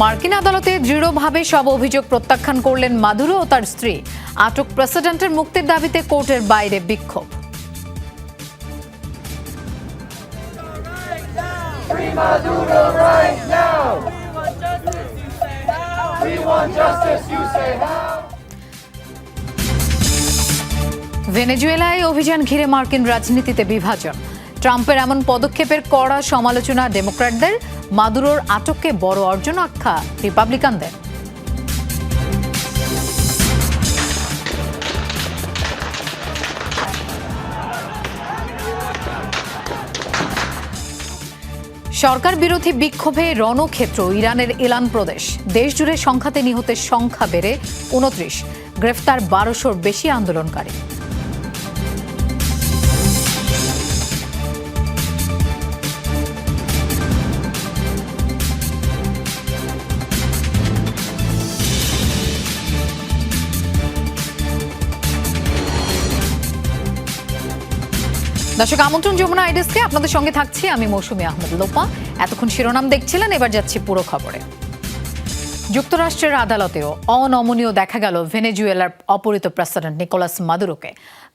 মার্কিন আদালতে দৃঢ়ভাবে সব অভিযোগ প্রত্যাখ্যান করলেন মাদুরো ও তার স্ত্রী। আটক প্রেসিডেন্টের মুক্তির দাবিতে কোর্টের বাইরে বিক্ষোভ। ভেনেজুয়েলায় অভিযান ঘিরে মার্কিন রাজনীতিতে বিভাজন। ট্রাম্পের এমন পদক্ষেপের কড়া সমালোচনা ডেমোক্র্যাটদের, মাদুরোর আটককে বড় অর্জন আখ্যা রিপাবলিকানদের। সরকার বিরোধী বিক্ষোভে রণক্ষেত্র, ইরানের ইলান প্রদেশ। দেশ জুড়ে সংখ্যাতে নিহতের সংখ্যা বেড়ে উনত্রিশ গ্রেফতার বারোশোর বেশি আন্দোলনকারী। দর্শক, আমন্ত্রণ যমুনা আইডেসকে আপনাদের সঙ্গে থাকছি আমি মৌসুমী আহমেদ লোপা। এতক্ষণ শিরোনাম দেখছিলেন, এবার যাচ্ছি পুরো খবরে। যুক্তরাষ্ট্রের আদালতেও অনমনীয় দেখা গেল ভেনেজুয়েলার অপহৃত প্রেসিডেন্ট নিকোলাস মাদুরোকে।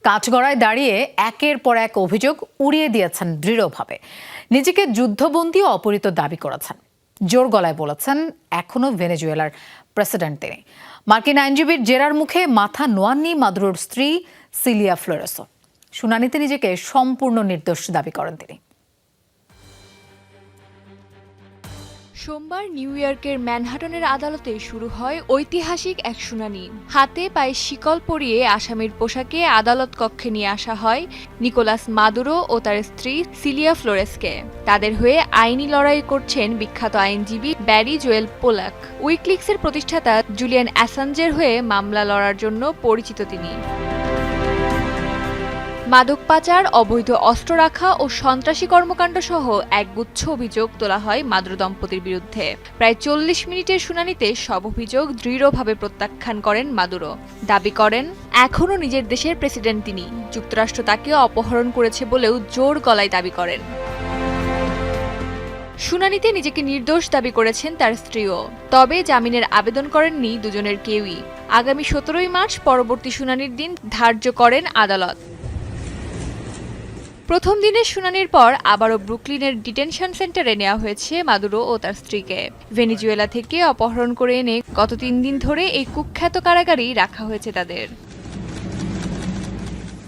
কাঠগড়ায় দাঁড়িয়ে একের পর এক অভিযোগ উড়িয়ে দিয়েছেন দৃঢ়ভাবে। নিজেকে যুদ্ধবন্দী অপহৃত দাবি করেছেন। জোর গলায় বলেছেন এখনও ভেনেজুয়েলার প্রেসিডেন্ট তিনি। মার্কিন আইনজীবীর জেরার মুখে মাথা নোয়াননি মাদুরোর স্ত্রী সিলিয়া ফ্লোরেসো। শুনানিতে নিজেকে সম্পূর্ণ নির্দোষ দাবি করেন তিনি। সোমবার নিউ ইয়র্কের ম্যানহাটনের আদালতে শুরু হয় ঐতিহাসিক এক শুনানি। হাতে পায়ে শিকল পরিয়ে আসামির পোশাকে আদালত কক্ষে নিয়ে আসা হয় নিকোলাস মাদুরো ও তার স্ত্রী সিলিয়া ফ্লোরেসকে। তাদের হয়ে আইনি লড়াই করছেন বিখ্যাত আইনজীবী ব্যারি জোয়েল পোলাক। উইকলিক্সের প্রতিষ্ঠাতা জুলিয়ান অ্যাসাঞ্জের হয়ে মামলা লড়ার জন্য পরিচিত তিনি। মাদক পাচার, অবৈধ অস্ত্র রাখা ও সন্ত্রাসী কর্মকাণ্ড সহ একগুচ্ছ অভিযোগ তোলা হয় মাদ্র দম্পতির বিরুদ্ধে। প্রায় চল্লিশ মিনিটের শুনানিতে সব অভিযোগ দৃঢ়ভাবে প্রত্যাখ্যান করেন মাদুরো। দাবি করেন, এখনও নিজের দেশের প্রেসিডেন্ট তিনি। যুক্তরাষ্ট্র তাকে অপহরণ করেছে বলেও জোর গলায় দাবি করেন। শুনানিতে নিজেকে নির্দোষ দাবি করেছেন তার স্ত্রীও। তবে জামিনের আবেদন করেননি দুজনের কেউই। আগামী সতেরোই মার্চ পরবর্তী শুনানির দিন ধার্য করেন আদালত। প্রথম দিনের শুনানির পর আবারও ব্রুকলিনের ডিটেনশন সেন্টারে নেওয়া হয়েছে মাদুরো ও তার স্ত্রীকে। ভেনিজুয়েলা থেকে অপহরণ করে এনে গত তিন দিন ধরে এই কুখ্যাত কারাগারেই রাখা হয়েছে তাদের।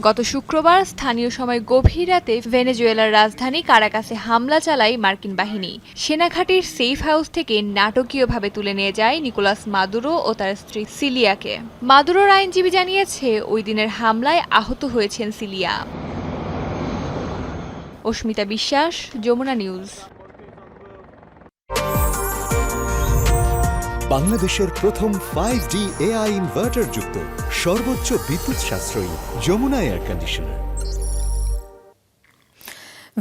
গত শুক্রবার স্থানীয় সময় গভীর রাতে ভেনেজুয়েলার রাজধানী কারাকাসে হামলা চালায় মার্কিন বাহিনী। সেনাঘাটির সেফ হাউস থেকে নাটকীয়ভাবে তুলে নিয়ে যায় নিকোলাস মাদুরো ও তার স্ত্রী সিলিয়াকে। মাদুরোর আইনজীবী জানিয়েছে, ওই দিনের হামলায় আহত হয়েছেন সিলিয়া। অস্মিতা বিশ্বাস যমুনা নিউজ। বাংলাদেশের প্রথম ফাইভ জি এআই ইনভার্টার যুক্ত সর্বোচ্চ বিদ্যুৎ সাশ্রয়ী যমুনা এয়ার কন্ডিশনার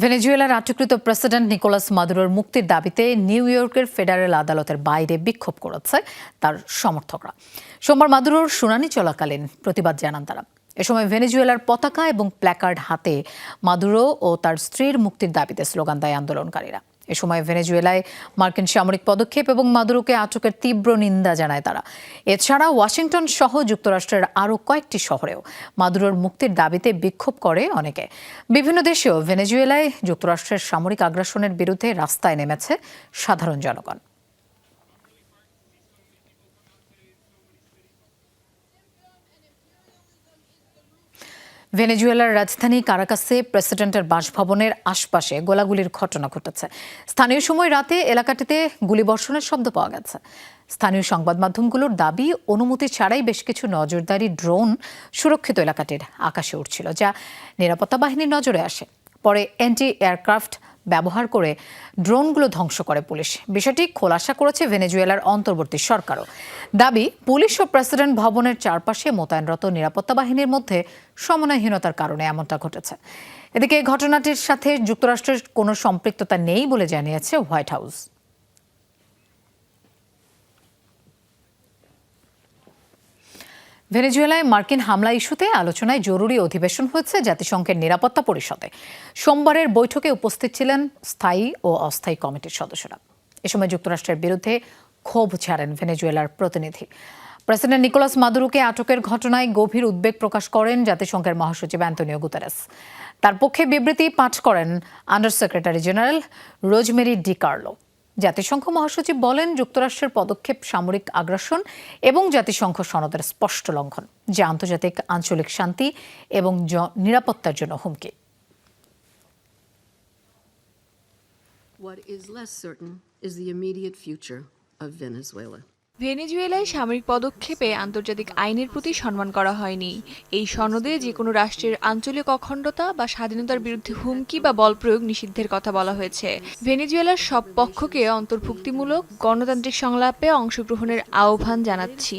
ভেনেজুয়েলার আটককৃত প্রেসিডেন্ট নিকোলাস মাদুরোর মুক্তির দাবিতে নিউ ইয়র্কের ফেডারেল আদালতের বাইরে বিক্ষোভ করেছে তার সমর্থকরা। সোমবার মাদুরোর শুনানি চলাকালীন প্রতিবাদ জানান তারা। এ সময় ভেনেজুয়েলার পতাকা এবং প্ল্যাকার্ড হাতে মাদুরো ও তার স্ত্রীর মুক্তির দাবিতে স্লোগান দেয় আন্দোলনকারীরা। এ সময় ভেনেজুয়েলায় মার্কিন সামরিক পদক্ষেপ এবং মাদুরোকে আটকের তীব্র নিন্দা জানায় তারা। এছাড়া ওয়াশিংটন সহ যুক্তরাষ্ট্রের আরও কয়েকটি শহরেও মাদুরোর মুক্তির দাবিতে বিক্ষোভ করে অনেকে। বিভিন্ন দেশেও ভেনেজুয়েলায় যুক্তরাষ্ট্রের সামরিক আগ্রাসনের বিরুদ্ধে রাস্তায় নেমেছে সাধারণ জনগণ। ভেনেজুয়েলার রাজধানী কারাকাসে প্রেসিডেন্টের বাসভবনের আশপাশে গোলাগুলির ঘটনা ঘটেছে। স্থানীয় সময় রাতে এলাকাটিতে গুলিবর্ষণের শব্দ পাওয়া গেছে। স্থানীয় সংবাদ মাধ্যমগুলোর দাবি, অনুমতি ছাড়াই বেশ কিছু নজরদারি ড্রোন সুরক্ষিত এলাকাটির আকাশে উঠছিল যা নিরাপত্তা বাহিনীর নজরে আসে। পরে অ্যান্টি এয়ারক্রাফট ব্যবহার করে ড্রোনগুলো ধ্বংস করে পুলিশ। বিষয়টি খোলাসা করেছে ভেনেজুয়েলার অন্তর্বর্তী সরকারও। দাবি, পুলিশ ও প্রেসিডেন্ট ভবনের চারপাশে মোতায়েনরত নিরাপত্তা বাহিনীর মধ্যে সমন্বয়হীনতার কারণে এমনটা ঘটেছে। এদিকে ঘটনাটির সাথে যুক্তরাষ্ট্রের কোনো সম্পৃক্ততা নেই বলে জানিয়েছে হোয়াইট হাউস। ভেনেজুয়েলায় মার্কিন হামলা ইস্যুতে আলোচনায় জরুরি অধিবেশন হয়েছে জাতিসংঘের নিরাপত্তা পরিষদে। সোমবারের বৈঠকে উপস্থিত ছিলেন স্থায়ী ও অস্থায়ী কমিটির সদস্যরা। এ সময় যুক্তরাষ্ট্রের বিরুদ্ধে ক্ষোভ ছাড়েন ভেনেজুয়েলার প্রতিনিধি। প্রেসিডেন্ট নিকোলাস মাদুরোকে আটকের ঘটনায় গভীর উদ্বেগ প্রকাশ করেন জাতিসংঘের মহাসচিব অ্যান্তনিও গুতারেস। তার পক্ষে বিবৃতি পাঠ করেন under secretary general Rosemary DiCarlo জাতিসংঘ মহাসচিব বলেন, যুক্তরাষ্ট্রের পদক্ষেপ সামরিক আগ্রাসন এবং জাতিসংঘ সনদের স্পষ্ট লঙ্ঘন, যা আন্তর্জাতিক আঞ্চলিক শান্তি এবং নিরাপত্তার জন্য হুমকি What is less certain is the immediate future of Venezuela. ভেনেজুয়েলায় সামরিক পদক্ষেপে আন্তর্জাতিক আইনের প্রতি সম্মান করা হয়নি। এই সনদে যে কোনো রাষ্ট্রের আঞ্চলিক অখণ্ডতা বা স্বাধীনতার বিরুদ্ধে হুমকি বা বল প্রয়োগ নিষিদ্ধের কথা বলা হয়েছে। ভেনেজুয়েলার সব পক্ষকে অন্তর্ভুক্তিমূলক গণতান্ত্রিক সংলাপে অংশগ্রহণের আহ্বান জানাচ্ছি.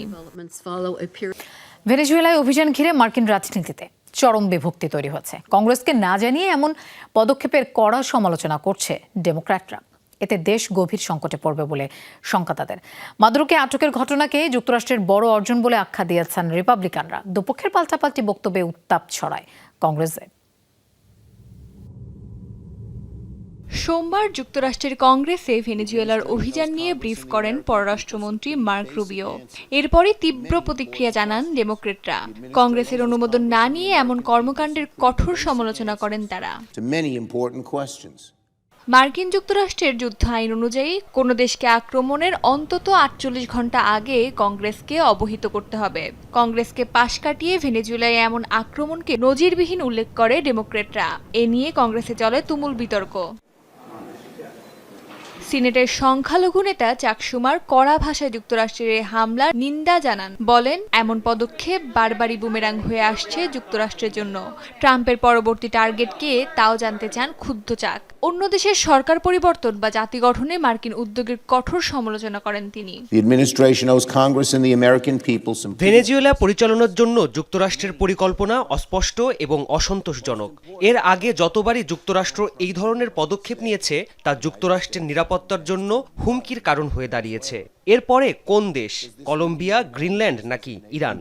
ভেনেজুয়েলায় অভিযান ঘিরে মার্কিন রাজনীতিতে চরম বিভক্তি তৈরি হচ্ছে। কংগ্রেসকে না জানিয়ে এমন পদক্ষেপের কড়া সমালোচনা করছে ডেমোক্র্যাটরা। এতে দেশ গভীর সংকটে পড়বে বলে শঙ্কা তাদের। মাদুরোকে আটকের ঘটনাকে যুক্তরাষ্ট্রের বড় অর্জন বলে আখ্যা দিয়েছেন রিপাবলিকানরা। দুপক্ষের পাল্টাপাল্টি বক্তব্যে উত্তাপ ছড়ায় কংগ্রেসে সোমবার যুক্তরাষ্ট্রের কংগ্রেসে ভেনেজুয়েলার অভিযান নিয়ে ব্রিফ করেন পররাষ্ট্রমন্ত্রী মার্ক রুবিও। এরপরই তীব্র প্রতিক্রিয়া জানান ডেমোক্রেটরা। কংগ্রেসের অনুমোদন না নিয়ে এমন কর্মকাণ্ডের কঠোর সমালোচনা করেন তারা। মার্কিন যুক্তরাষ্ট্রের যুদ্ধ আইন অনুযায়ী কোনো দেশকে আক্রমণের অন্তত আটচল্লিশ ঘণ্টা আগে কংগ্রেসকে অবহিত করতে হবে। কংগ্রেসকে পাশ কাটিয়ে ভেনেজুয়েলায় এমন আক্রমণকে নজিরবিহীন উল্লেখ করে ডেমোক্রেটরা। এ নিয়ে কংগ্রেসে চলে তুমুল বিতর্ক। সিনেটের সংখ্যালঘু নেতা চাকসুমার কড়া ভাষায় যুক্তরাষ্ট্রের হামলার নিন্দা জানান। বলেন, এমন পদক্ষেপ বারবারই বুমেরাং হয়ে আসছে যুক্তরাষ্ট্রের জন্য। ট্রাম্পের পরবর্তী টার্গেট কে তাও জানতে চান ক্ষুব্ধ চাক। অন্য দেশের সরকার পরিবর্তন বা জাতি গঠনে মার্কিন উদ্যোগের কঠোর সমালোচনা করেন তিনি। ভেনেজুয়েলা পরিচালনার জন্য যুক্তরাষ্ট্রের পরিকল্পনা অস্পষ্ট এবং অসন্তোষজনক। এর আগে যতবারই যুক্তরাষ্ট্র এই ধরনের পদক্ষেপ নিয়েছে তা যুক্তরাষ্ট্রের নিরাপত্তার জন্য হুমকির কারণ হয়ে দাঁড়িয়েছে। এরপরে কোন দেশ? কলম্বিয়া গ্রিনল্যান্ড নাকি ইরান.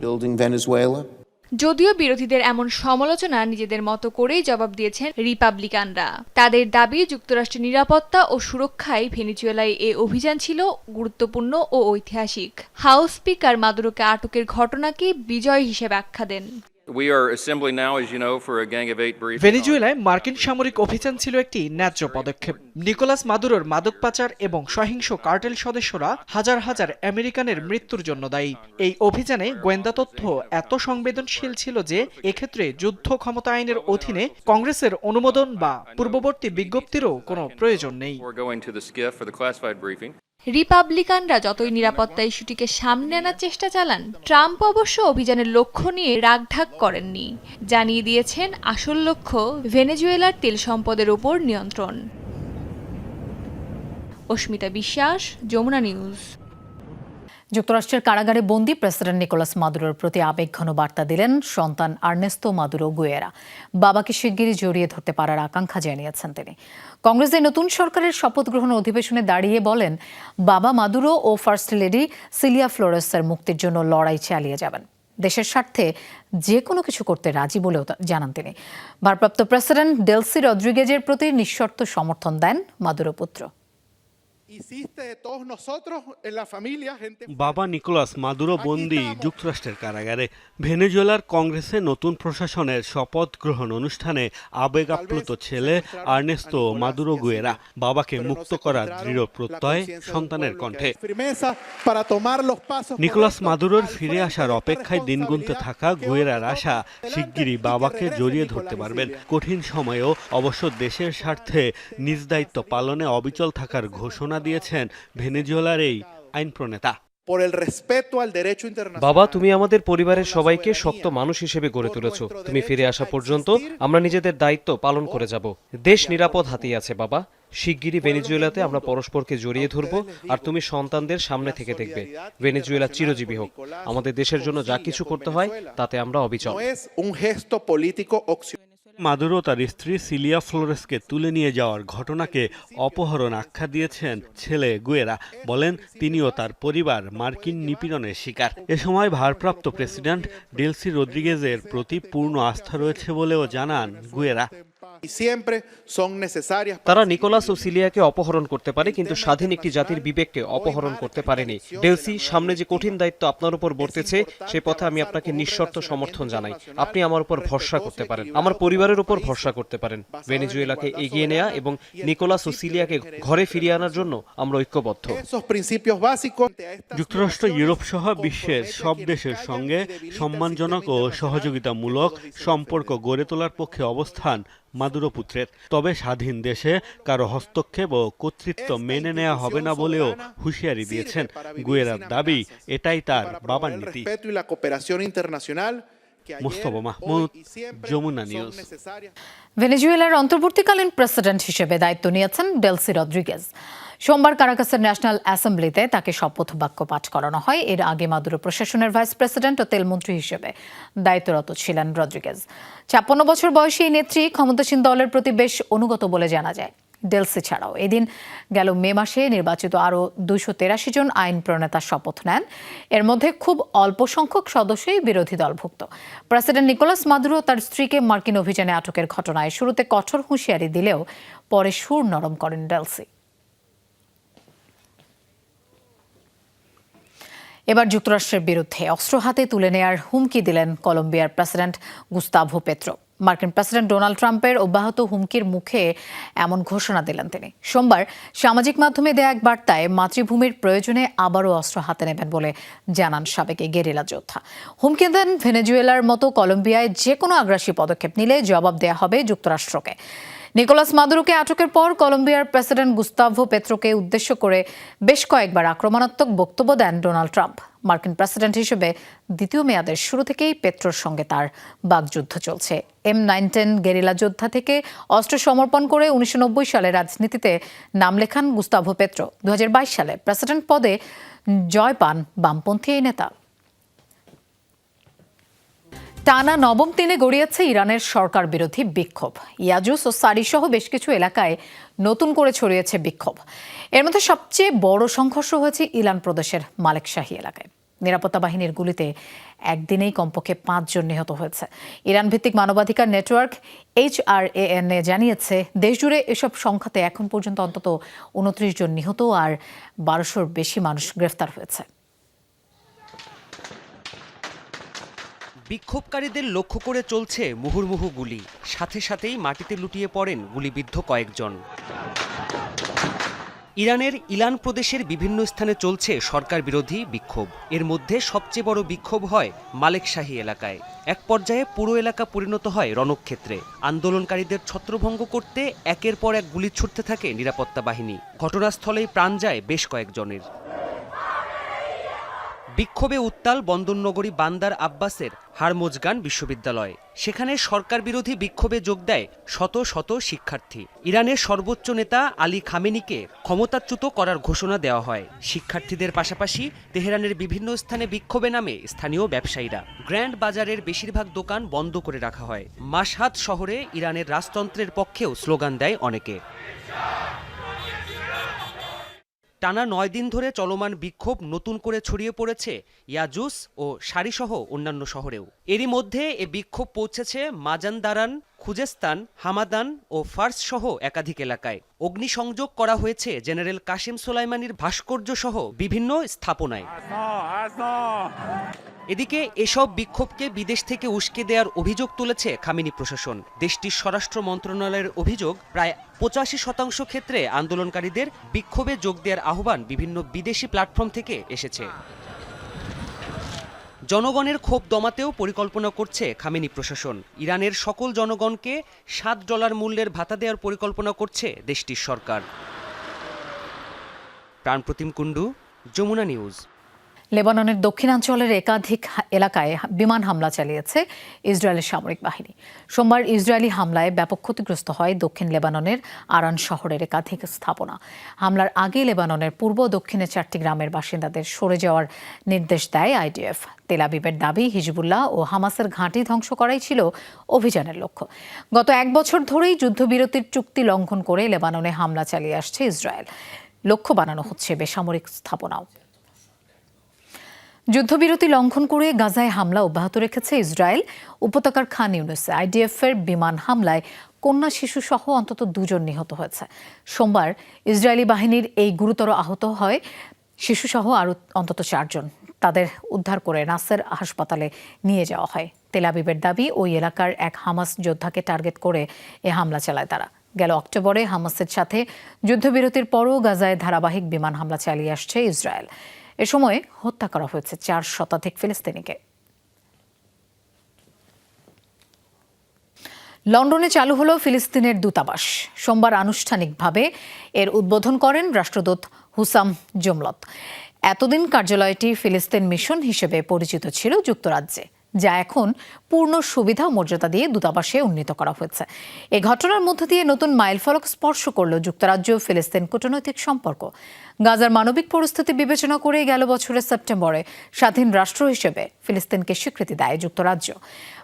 যদিও বিরোধীদের এমন সমালোচনা নিজেদের মতো করেই জবাব দিয়েছেন রিপাবলিকানরা। তাদের দাবি, যুক্তরাষ্ট্রের নিরাপত্তা ও সুরক্ষায় ভেনিজুয়েলায় এ অভিযান ছিল গুরুত্বপূর্ণ ও ঐতিহাসিক। হাউস স্পিকার মাদুরোকে আটকের ঘটনাকে বিজয় হিসেবে আখ্যা দেন। We are assembling now, as you know, for a Gang of Eight briefing. on- ভেনেজুয়েলায় মার্কিন সামরিক অভিযান ছিল একটি ন্যায্য পদক্ষেপ। নিকোলাস মাদুরোর মাদক পাচার এবং সহিংস কার্টেল সদস্যরা হাজার হাজার আমেরিকানের মৃত্যুর জন্য দায়ী। এই অভিযানে গোয়েন্দা তথ্য এত সংবেদনশীল ছিল যে এক্ষেত্রে যুদ্ধ ক্ষমতা আইনের অধীনে কংগ্রেসের অনুমোদন বা পূর্ববর্তী বিজ্ঞপ্তিরও কোনো প্রয়োজন নেই। রিপাবলিকানরা যতই নিরাপত্তা ইস্যুটিকে সামনে আনার চেষ্টা চালান, ট্রাম্প অবশ্য অভিযানের লক্ষ্য নিয়ে রাগঢাক করেননি। জানিয়ে দিয়েছেন আসল লক্ষ্য, ভেনেজুয়েলার তেল সম্পদের ওপর নিয়ন্ত্রণ। অস্মিতা বিশ্বাস, যমুনা নিউজ। যুক্তরাষ্ট্রের কারাগারে বন্দী প্রেসিডেন্ট নিকোলাস মাদুরোর প্রতি আবেগঘন বার্তা দিলেন সন্তান আর্নেস্তো মাদুরো গুয়েরা। বাবাকে শিগগিরই জড়িয়ে ধরতে পারার আকাঙ্ক্ষা জানিয়েছেন তিনি। কংগ্রেসের নতুন সরকারের শপথ গ্রহণ অধিবেশনে দাঁড়িয়ে বলেন, বাবা মাদুরো ও ফার্স্ট লেডি সিলিয়া ফ্লোরেসের মুক্তির জন্য লড়াই চালিয়ে যাবেন। দেশের স্বার্থে যে কোনো কিছু করতে রাজি বলেও জানান তিনি। ভারপ্রাপ্ত প্রেসিডেন্ট ডেলসি রদ্রিগেজের প্রতি নিঃশর্ত সমর্থন দেন মাদুরো পুত্র। বাবা নিকোলাস মাদুরো বন্দি যুক্তরাষ্ট্রের কারাগারে। ভেনেজুয়েলার কংগ্রেসে নতুন প্রশাসনের শপথ গ্রহণ অনুষ্ঠানে আবেগ আপ্লুত ছেলে আর্নেস্তো মাদুরো গুয়েরা বাবাকে মুক্ত করার দৃঢ় প্রত্যয় সন্তানের কণ্ঠে। নিকোলাস মাদুরোর ফিরে আসার অপেক্ষায় দিন গুনতে থাকা গুয়েরার আশা শিগগিরই বাবাকে জড়িয়ে ধরতে পারবেন। কঠিন সময়েও অবশ্য দেশের স্বার্থে নিজ দায়িত্ব পালনে অবিচল থাকার ঘোষণা দিয়েছেন ভেনেজুয়েলার এই আইন প্রণেতা বাবা তুমি আমাদের পরিবারের সবাইকে শক্ত মানুষ হিসেবে গড়ে তুলেছো। তুমি ফিরে আসা পর্যন্ত আমরা নিজেদের দায়িত্ব পালন করে যাব। দেশ নিরাপদ হাতিয়ে আছে বাবা। শিগগিরই ভেনেজুয়েলাতে আমরা পরস্পরকে জড়িয়ে ধরবো আর তুমি সন্তানদের সামনে থেকে দেখবে। ভেনেজুয়েলা চিরজীবী হোক। আমাদের দেশের জন্য যা কিছু করতে হয় তাতে আমরা অবিচল। মাদুরো তার স্ত্রী সিলিয়া ফ্লোরেসকে তুলে নিয়ে যাওয়ার ঘটনাকে অপহরণ আখ্যা দিয়েছেন ছেলে গুয়েরা। বলেন, তিনিও তার পরিবার মার্কিন নিপীড়নের শিকার। এ সময় ভারপ্রাপ্ত প্রেসিডেন্ট ডেলসি রদ্রিগেজের প্রতি পূর্ণ আস্থা রয়েছে বলেও জানান গুয়েরা। তারা নিকোলাস ও সিলিয়াকে অপহরণ করতে পারে কিন্তু স্বাধীন একটি জাতির বিবেককে অপহরণ করতে পারেনি। ডেলসি সামনে যে কঠিন দায়িত্ব আপনার উপর বর্তেছে সে পথে আমি আপনাকে নিঃশর্ত সমর্থন জানাই। আপনি আমার উপর ভরসা করতে পারেন। আমার পরিবারের উপর ভরসা করতে পারেন। ভেনেজুয়েলাকে এগিয়ে নেওয়া এবং নিকোলাস ও সিলিয়াকে ঘরে ফিরিয়ে আনার জন্য আমরা ঐক্যবদ্ধ. যুক্তরাষ্ট্র ইউরোপ সহ বিশ্বের সব দেশের সঙ্গে সম্মানজনক ও সহযোগিতামূলক সম্পর্ক গড়ে তোলার পক্ষে অবস্থান মাদুরো পুত্রের তবে স্বাধীন দেশে কারও হস্তক্ষেপ ও কর্তৃত্ব মেনে নেওয়া হবে না বলেও হুঁশিয়ারি দিয়েছেন। গুয়েরার দাবি, এটাই তার বাবার নীতি। ভেনেজুয়েলার অন্তর্বর্তীকালীন প্রেসিডেন্ট হিসেবে দায়িত্ব নিয়েছেন ডেলসি রদ্রিগেজ। সোমবার কারাকাসের ন্যাশনাল অ্যাসেম্বলিতে তাকে শপথ বাক্য পাঠ করানো হয়। এর আগে মাদুরো প্রশাসনের ভাইস প্রেসিডেন্ট ও তেলমন্ত্রী হিসেবে দায়িত্বরত ছিলেন রদ্রিগেজ। ছাপ্পান্ন বছর বয়সী এই নেত্রী ক্ষমতাসীন দলের প্রতি বেশ অনুগত বলে জানা যায়। ডেলসি ছাড়াও এদিন গেল মে মাসে নির্বাচিত আরও দুইশো তেরাশি জন আইন প্রণেতা শপথ নেন। এর মধ্যে খুব অল্প সংখ্যক সদস্যই বিরোধী দলভুক্ত। প্রেসিডেন্ট নিকোলাস মাদুরো তার স্ত্রীকে মার্কিন অভিযানে আটকের ঘটনায় শুরুতে কঠোর হুঁশিয়ারি দিলেও পরে সুর নরম করেন ডেলসি। এবার যুক্তরাষ্ট্রের বিরুদ্ধে অস্ত্র হাতে তুলে নেয়ার হুমকি দিলেন কলম্বিয়ার প্রেসিডেন্ট গুস্তাভো পেত্রো। মার্কিন প্রেসিডেন্ট ডোনাল্ড ট্রাম্পের অব্যাহত হুমকির মুখে এমন ঘোষণা দিলেন তিনি। সোমবার সামাজিক মাধ্যমে দেয়া এক বার্তায় মাতৃভূমির প্রয়োজনে আবারও অস্ত্র হাতে নেবেন বলে জানান সাবেক গেরিলা যোদ্ধা। হুমকি দেন ভেনেজুয়েলার মতো কলম্বিয়ায় যে কোনো আগ্রাসী পদক্ষেপ নিলে জবাব দেয়া হবে যুক্তরাষ্ট্রকে। নিকোলাস মাদুরোকে আটকের পর কলম্বিয়ার প্রেসিডেন্ট গুস্তাভো পেত্রোকে উদ্দেশ্য করে বেশ কয়েকবার আক্রমণাত্মক বক্তব্য দেন ডোনাল্ড ট্রাম্প। মার্কিন প্রেসিডেন্ট হিসেবে দ্বিতীয় মেয়াদের শুরু থেকেই পেত্রোর সঙ্গে তার বাগযুদ্ধ চলছে। এম নাইনটেন গেরিলা যোদ্ধা থেকে অস্ত্র সমর্পণ করে উনিশশো নব্বই সালে রাজনীতিতে নাম লেখান গুস্তাভো পেত্রো। দু হাজার বাইশ সালে প্রেসিডেন্ট পদে জয় পান বামপন্থী এই নেতা। টানা নবম দিনে গড়িয়েছে ইরানের সরকার বিরোধী বিক্ষোভ। ইয়াজুস ও সারি সহ বেশ কিছু এলাকায় নতুন করে ছড়িয়েছে বিক্ষোভ। এর মধ্যে সবচেয়ে বড় সংঘর্ষ হয়েছে ইলান প্রদেশের মালেকশাহী এলাকায়। নিরাপত্তা বাহিনীর গুলিতে একদিনেই কমপক্ষে পাঁচজন নিহত হয়েছে। ইরান ভিত্তিক মানবাধিকার নেটওয়ার্ক এইচ আর এ জানিয়েছে, দেশজুড়ে এসব সংখ্যাতে এখন পর্যন্ত অন্তত উনত্রিশ জন নিহত আর বারোশোর বেশি মানুষ গ্রেফতার হয়েছে। বিক্ষোভকারীদের লক্ষ্য করে চলছে মুহুর্মুহু গুলি। সাথে সাথেই মাটিতে লুটিয়ে পড়েন গুলিবিদ্ধ কয়েকজন। ইরানের ইলান প্রদেশের বিভিন্ন স্থানে চলছে সরকার বিরোধী বিক্ষোভ। এর মধ্যে সবচেয়ে বড় বিক্ষোভ হয় মালেকশাহী এলাকায়। এক পর্যায়ে পুরো এলাকা পরিণত হয় রণক্ষেত্রে। আন্দোলনকারীদের ছত্রভঙ্গ করতে একের পর এক গুলি ছুটতে থাকে নিরাপত্তা বাহিনী। ঘটনাস্থলেই প্রাণ যায় বেশ কয়েকজনের। বিক্ষোভে উত্তাল বন্দরনগরী বান্দার আব্বাসের হারমোজগান বিশ্ববিদ্যালয়। সেখানে সরকার বিরোধী বিক্ষোভে যোগ দেয় শত শত শিক্ষার্থী। ইরানের সর্বোচ্চ নেতা আলী খামেনিকে ক্ষমতাচ্যুত করার ঘোষণা দেওয়া হয়। শিক্ষার্থীদের পাশাপাশি তেহরানের বিভিন্ন স্থানে বিক্ষোভে নামে স্থানীয় ব্যবসায়ীরা। গ্র্যান্ড বাজারের বেশিরভাগ দোকান বন্ধ করে রাখা হয়। মাসহাদ শহরে ইরানের রাজতন্ত্রের পক্ষেও স্লোগান দেয় অনেকে। টানা নয় দিন ধরে চলমান বিক্ষোভ নতুন করে ছড়িয়ে পড়েছে ইয়াজুস ও শাড়িসহ অন্যান্য শহরেও। এরই মধ্যে এ বিক্ষোভ পৌঁছেছে মাজানদারান খুজেস্তান, হামাদান ও ফার্স সহ একাধিক এলাকায় অগ্নিসংযোগ করা হয়েছে জেনারেল কাশেম সোলাইমানির ভাস্কর্য সহ বিভিন্ন স্থাপনায়। এদিকে এসব বিক্ষোভকে বিদেশ থেকে উস্কে দেওয়ার অভিযোগ তুলেছে খামিনি প্রশাসন। দেশটির স্বরাষ্ট্র মন্ত্রণালয়ের অভিযোগ, প্রায় পঁচাশি শতাংশ ক্ষেত্রে আন্দোলনকারীদের বিক্ষোভে যোগ দেওয়ার আহ্বান বিভিন্ন বিদেশি প্ল্যাটফর্ম থেকে এসেছে। জনগণের ক্ষোভ দমাতেও পরিকল্পনা করছে খামেনি প্রশাসন। ইরানের সকল জনগণকে সাত ডলার মূল্যের ভাতা দেওয়ার পরিকল্পনা করছে দেশটির সরকার। প্রাণপ্রতিম কুণ্ডু, যমুনা নিউজ। লেবাননের দক্ষিণাঞ্চলের একাধিক এলাকায় বিমান হামলা চালিয়েছে ইসরায়েলের সামরিক বাহিনী। সোমবার ইসরায়েলি হামলায় ব্যাপক ক্ষতিগ্রস্ত হয় দক্ষিণ লেবাননের আরান শহরের একাধিক স্থাপনা। হামলার আগে লেবাননের পূর্ব দক্ষিণে চারটি গ্রামের বাসিন্দাদের সরে যাওয়ার নির্দেশ দেয় আইডিএফ। তেলাবিবের দাবি, হিজবুল্লাহ ও হামাসের ঘাঁটি ধ্বংস করাই ছিল অভিযানের লক্ষ্য। গত এক বছর ধরেই যুদ্ধবিরতির চুক্তি লঙ্ঘন করে লেবাননে হামলা চালিয়ে আসছে ইসরায়েল। লক্ষ্য বানানো হচ্ছে বেসামরিক স্থাপনাও। যুদ্ধবিরতি লঙ্ঘন করে গাজায় হামলা অব্যাহত রেখেছে ইসরায়েল। উপত্যকার খান ইউনুসে, আইডিএফ এর বিমান হামলায় কন্যা শিশু সহ অন্তত দুজন নিহত হয়েছে। সোমবার ইসরায়েলি বাহিনীর এই গুরুতর আহত হয় শিশুসহ আরও অন্তত চারজন। তাদের উদ্ধার করে নাসের হাসপাতালে নিয়ে যাওয়া হয়। তেলাবিবের দাবি, ওই এলাকার এক হামাস যোদ্ধাকে টার্গেট করে এ হামলা চালায় তারা। গেল অক্টোবরে হামাসের সাথে যুদ্ধবিরতির পরও গাজায় ধারাবাহিক বিমান হামলা চালিয়ে আসছে ইসরায়েল। এ সময় হত্যা করা হয়েছে চার শতাধিক ফিলিস্তিনিকে। লন্ডনে চালু হলো ফিলিস্তিনের দূতাবাস। সোমবার আনুষ্ঠানিকভাবে এর উদ্বোধন করেন রাষ্ট্রদূত হুসাম জুমলত। এতদিন কার্যালয়টি ফিলিস্তিন মিশন হিসেবে পরিচিত ছিল যুক্তরাজ্যে। যা এখন পূর্ণ সুবিধা মর্যাদা দিয়ে দূতাবাসে উন্নীত করা হয়েছে। এ ঘটনার মধ্য দিয়ে নতুন মাইলফলক স্পর্শ করল যুক্তরাজ্য ফিলিস্তিন কূটনৈতিক সম্পর্ক। গাজার মানবিক পরিস্থিতি বিবেচনা করে গেল বছরের সেপ্টেম্বরে স্বাধীন রাষ্ট্র হিসেবে ফিলিস্তিনকে স্বীকৃতি দেয় যুক্তরাজ্য।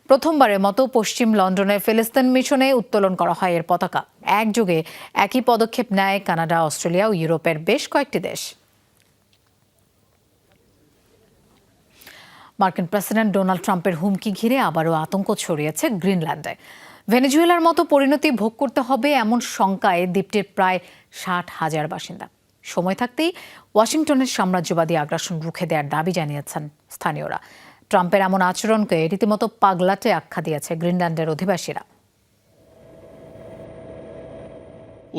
প্রথমবারের মতো পশ্চিম লন্ডনে ফিলিস্তিন মিশনে উত্তোলন করা হয় এর পতাকা। একযোগে একই পদক্ষেপ নেয় কানাডা, অস্ট্রেলিয়া ও ইউরোপের বেশ কয়েকটি দেশ। মার্কিন প্রেসিডেন্ট ডোনাল্ড ট্রাম্পের হুমকি ঘিরে আবারও আতঙ্ক ছড়িয়েছে গ্রিনল্যান্ডে। ভেনেজুয়েলার মতো পরিণতি ভোগ করতে হবে এমন শঙ্কায় দ্বীপটির প্রায় ষাট হাজার বাসিন্দা। সময় থাকতেই ওয়াশিংটনের সাম্রাজ্যবাদী আগ্রাসন রুখে দেওয়ার দাবি জানিয়েছেন স্থানীয়রা। ট্রাম্পের এমন আচরণকে রীতিমতো পাগলাটে আখ্যা দিয়েছে গ্রিনল্যান্ডের অধিবাসীরা।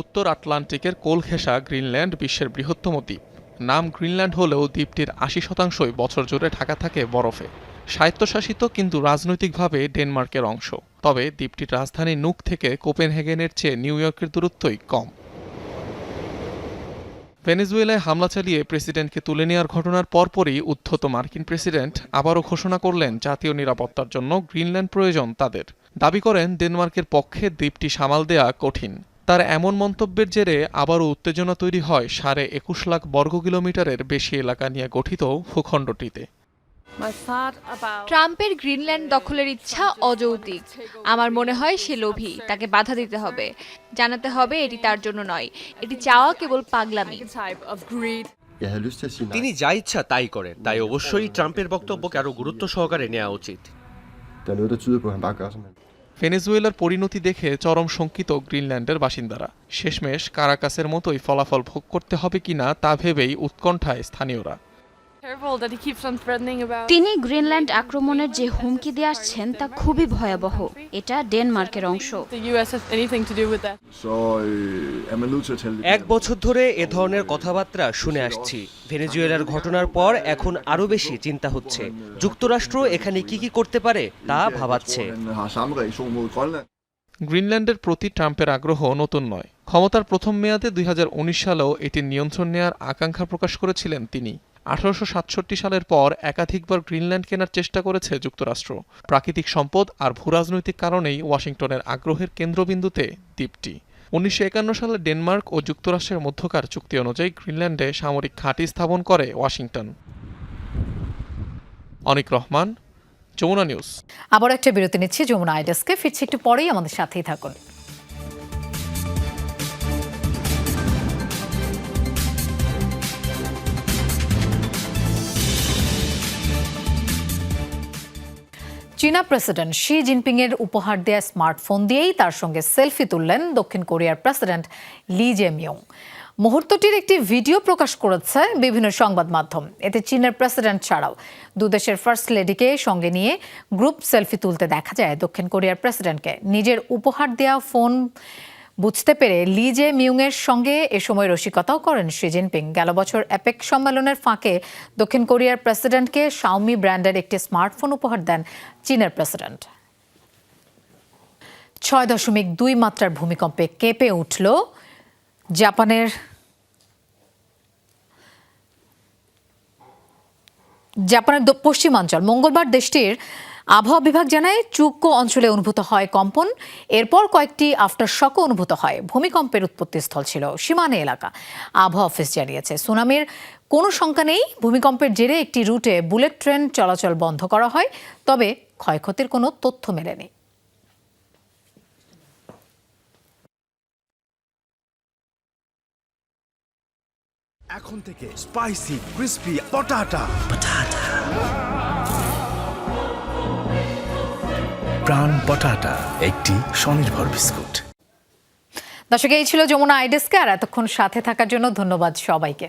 উত্তর আটলান্টিকের কোল ঘেঁষা গ্রিনল্যান্ড বিশ্বের বৃহত্তম দ্বীপ। নাম গ্রিনল্যান্ড হলেও দ্বীপটির আশি শতাংশই বছর জুড়ে ঢাকা থাকে বরফে। স্বায়ত্তশাসিত কিন্তু রাজনৈতিকভাবে ডেনমার্কের অংশ। তবে দ্বীপটির রাজধানী নুক থেকে কোপেনহেগেনের চেয়ে নিউ ইয়র্কের দূরত্বই কম। ভেনেজুয়েলায় হামলা চালিয়ে প্রেসিডেন্টকে তুলে নেওয়ার ঘটনার পরপরই উদ্ধত মার্কিন প্রেসিডেন্ট আবারও ঘোষণা করলেন জাতীয় নিরাপত্তার জন্য গ্রিনল্যান্ড প্রয়োজন তাদের। দাবি করেন, ডেনমার্কের পক্ষে দ্বীপটি সামাল দেয়া কঠিন। তার এমন মন্তব্যের জেরে আবারও উত্তেজনা তৈরি হয় সাড়ে একুশ লাখ বর্গ কিলোমিটারের বেশি এলাকা নিয়ে গঠিত ভূখণ্ডটিতে। ট্রাম্পের গ্রিনল্যান্ড দখলের ইচ্ছা অযৌক্তিক। আমার মনে হয় সে লোভী তাকে বাধা দিতে হবে। জানাতে হবে এটি তার জন্য নয়। এটি চাওয়া কেবল পাগলামি। তিনি যা ইচ্ছা তাই করেন তাই অবশ্যই ট্রাম্পের বক্তব্যকে আরও গুরুত্ব সহকারে নেওয়া উচিত। ভেনেজুয়েলার পরিণতি দেখে চরম শঙ্কিত গ্রিনল্যান্ডের বাসিন্দারা। শেষমেশ কারাকাসের মতোই ফলাফল ভোগ করতে হবে কিনা তা ভেবেই উৎকণ্ঠায় স্থানীয়রা। তিনি গ্রিনল্যান্ড আক্রমণের যে হুমকি দিয়ে আসছেন তা খুবই ভয়াবহ। এটা ডেনমার্কের অংশ। এক বছর ধরে এ ধরনের কথাবার্তা শুনে আসছি। ভেনেজুয়েলার ঘটনার পর এখন আরও বেশি চিন্তা হচ্ছে। যুক্তরাষ্ট্র এখানে কি কি করতে পারে তা ভাবাচ্ছে। গ্রিনল্যান্ডের প্রতি ট্রাম্পের আগ্রহ নতুন নয়। ক্ষমতার প্রথম মেয়াদে দুই হাজার উনিশ সালেও এটির নিয়ন্ত্রণ নেয়ার আকাঙ্ক্ষা প্রকাশ করেছিলেন তিনি। আঠারোশো সাতষট্টি সালের পর একাধিকবার গ্রিনল্যান্ড কেনার চেষ্টা করেছে যুক্তরাষ্ট্র। প্রাকৃতিক সম্পদ আর ভূরাজনৈতিক কারণেই ওয়াশিংটনের আগ্রহের কেন্দ্রবিন্দুতে দ্বীপটি উনিশশো একান্ন সালে ডেনমার্ক ও যুক্তরাষ্ট্রের মধ্যকার চুক্তি অনুযায়ী গ্রিনল্যান্ডে সামরিক ঘাঁটি স্থাপন করে ওয়াশিংটন। অনিক রহমান, যমুনা নিউজ। আবার একটা বিরতি নিচ্ছি, যমুনা আইডেস্কে ফিরছি একটু পরেই, আমাদের সাথেই থাকুন। চীনা প্রেসিডেন্ট শি জিনপিং এর উপহার দেয়া স্মার্টফোন দিয়েই তার সঙ্গে সেলফি তুললেন দক্ষিণ কোরিয়ার প্রেসিডেন্ট লি জেমিয়ং। মুহূর্তটির একটি ভিডিও প্রকাশ করেছে বিভিন্ন সংবাদ মাধ্যম। এতে চীনের প্রেসিডেন্ট ছাড়াও দুদেশের ফার্স্ট লেডিকে সঙ্গে নিয়ে গ্রুপ সেলফি তুলতে দেখা যায় দক্ষিণ কোরিয়ার প্রেসিডেন্টকে। নিজের উপহার দেয়া ফোন বুঝতে পেরে লি জে মিউংয়ের সঙ্গে এ সময় রসিকতাও করেন শি জিনপিং। গেল বছর অ্যাপেক সম্মেলনের ফাঁকে দক্ষিণ কোরিয়ার প্রেসিডেন্টকে শাওমি ব্র্যান্ডের একটি স্মার্টফোন উপহার দেন চীনের প্রেসিডেন্ট। ছয় দশমিক দুই মাত্রার ভূমিকম্পে কেঁপে উঠল জাপানের জাপানের পশ্চিমাঞ্চল। মঙ্গলবার দেশটির আবহাওয়া বিভাগ জানায় চুক্কো অঞ্চলে অনুভূত হয় কম্পন। এরপর কয়েকটি আফটার শকও অনুভূত হয়। ভূমিকম্পের উৎপত্তিস্থল ছিল সীমানে এলাকা। আবহাওয়া অফিস জানিয়েছে সুনামির কোনো শঙ্কা নেই। ভূমিকম্পের জেরে একটি রুটে বুলেট ট্রেন চলাচল বন্ধ করা হয় তবে ক্ষয়ক্ষতির কোনো তথ্য মেলেনি। এখন থেকে স্পাইসি ক্রিস্পি পটাটা। প্রাণ পটাটা, একটি স্বনির্ভর বিস্কুট। দর্শক, এই ছিল যমুনা আইডেস্কে আর এতক্ষণ সাথে থাকার জন্য ধন্যবাদ সবাইকে।